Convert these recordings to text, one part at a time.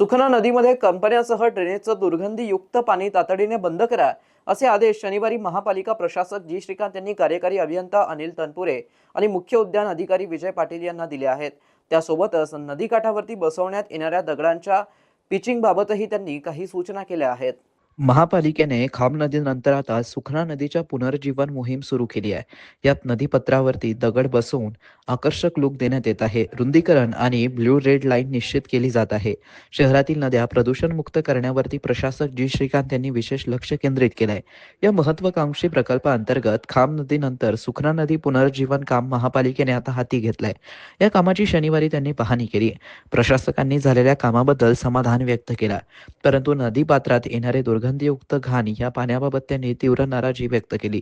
सुखना नदीमध्ये कंपन्यासह ड्रेनेजचं दुर्गंधीयुक्त पाणी तातडीने बंद करा असे आदेश शनिवारी महापालिका प्रशासक जी. श्रीकांत यांनी कार्यकारी अभियंता अनिल तनपुरे आणि मुख्य उद्यान अधिकारी विजय पाटील यांना दिले आहेत. त्यासोबतच नदीकाठावरती बसवण्यात येणाऱ्या दगडांच्या पिचिंगबाबतही त्यांनी काही सूचना केल्या आहेत. महापालिकेने खाम नदीनंतर आता सुखना नदीच्या पुनर्जीवन मोहीम सुरू केली आहे. यात नदीपत्रावरती दगड बसवून आकर्षक लूक देण्यात येत आहे. रुंदीकरण आणि ब्ल्यू रेड लाईन निश्चित केली जात आहे. शहरातील नद्या प्रदूषणमुक्त करण्यावरती प्रशासक जी. श्रीकांत यांनी विशेष लक्ष केंद्रित केलं आहे या महत्वाकांक्षी प्रकल्पाअंतर्गत खाम नदीनंतर सुखना नदी पुनर्जीवन काम महापालिकेने आता हाती घेतलंय. या कामाची शनिवारी त्यांनी पाहणी केली. प्रशासकांनी झालेल्या कामाबद्दल समाधान व्यक्त केला. परंतु नदीपात्रात येणारे दुर्गंधीयुक्त घाण या पाण्याबाबत त्यांनी तीव्र नाराजी व्यक्त केली.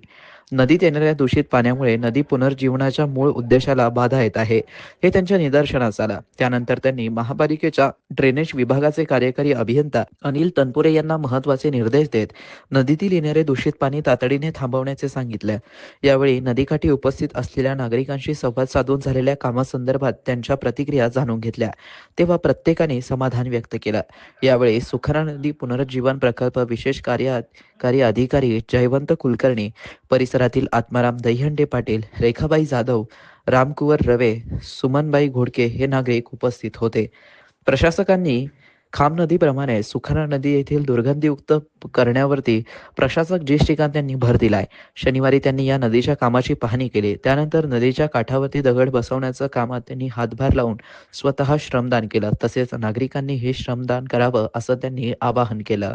नदीत येणाऱ्या दूषित पाण्यामुळे नदी पुनर्जीवनाच्या मूळ उद्देशाला बाधा येत आहे हे त्यांच्या निदर्शनास आलं. त्यानंतर त्यांनी महापालिकेच्या ड्रेनेज विभागाचे कार्यकारी अभियंता अनिल तनपुरे यांना महत्त्वाचे निर्देश देत नदीतील येणारे दूषित पाणी तातडीने थांबवण्याचे सांगितले. यावेळी नदीकाठी उपस्थित असलेल्या नागरिकांशी संवाद साधून झालेल्या कामासंदर्भात त्यांच्या प्रतिक्रिया जाणून घेतल्या तेव्हा प्रत्येकाने समाधान व्यक्त केलं. यावेळी सुखरा नदी पुनरुज्जीवन प्रकल्प विशेष कार्यकारी अधिकारी जयवंत कुलकर्णी परिसरातील आत्माराम दहीहंडे पाटील रेखाबाई जाधव रामकुवर रवे सुमनबाई घोडके हे नागरिक उपस्थित होते. प्रशासकांनी खाम नदीप्रमाणे सुखाना नदी येथील दुर्गंधीयुक्त करण्यावरती प्रशासक जी श्रीकांत यांनी भर दिलाय. शनिवारी त्यांनी या नदीच्या कामाची पाहणी केली. त्यानंतर नदीच्या काठावरती दगड बसवण्याचं कामात त्यांनी हातभार लावून स्वतः श्रमदान केलं. तसेच नागरिकांनी हे श्रमदान करावं असं त्यांनी आवाहन केलं.